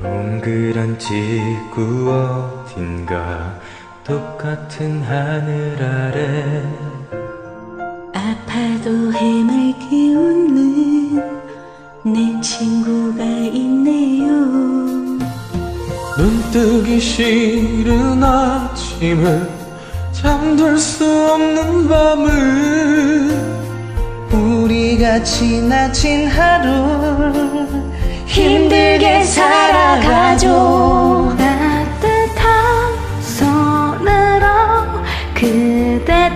동그란 지구 어딘가 똑같은 하늘 아래 아파도 힘을 키우는 내 친구가 있네요. 눈 뜨기 싫은 아침을 잠들 수 없는 밤을 우리가 지나친 하루 힘들게 살아가죠. 따뜻한 손으로 그대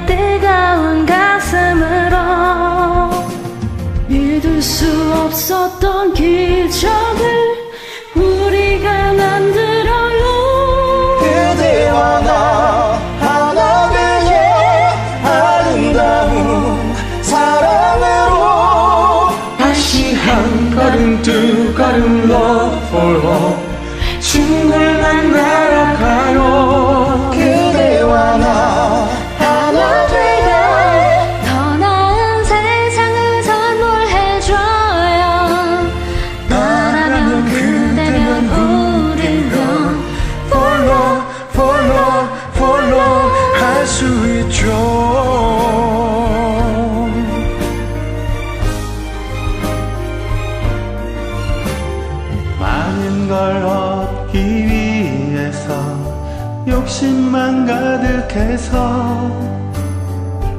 위해서 욕심만 가득해서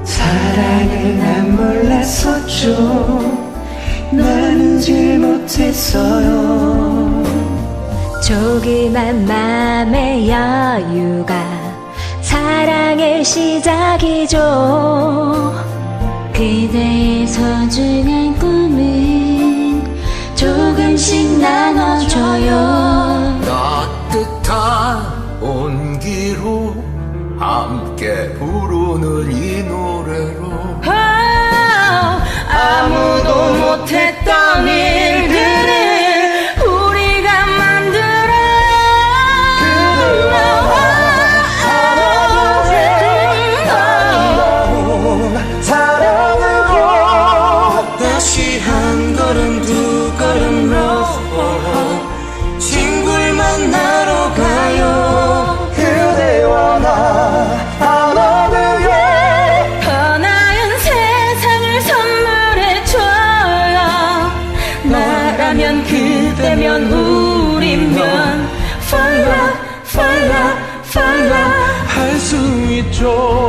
사랑을 난 몰랐었죠 나누질 못했어요 조그만 맘의 여유가 사랑의 시작이죠. 그대의 소중한 꿈은 조금씩 나눠줘요. 함께 부르는 이 노래로 中。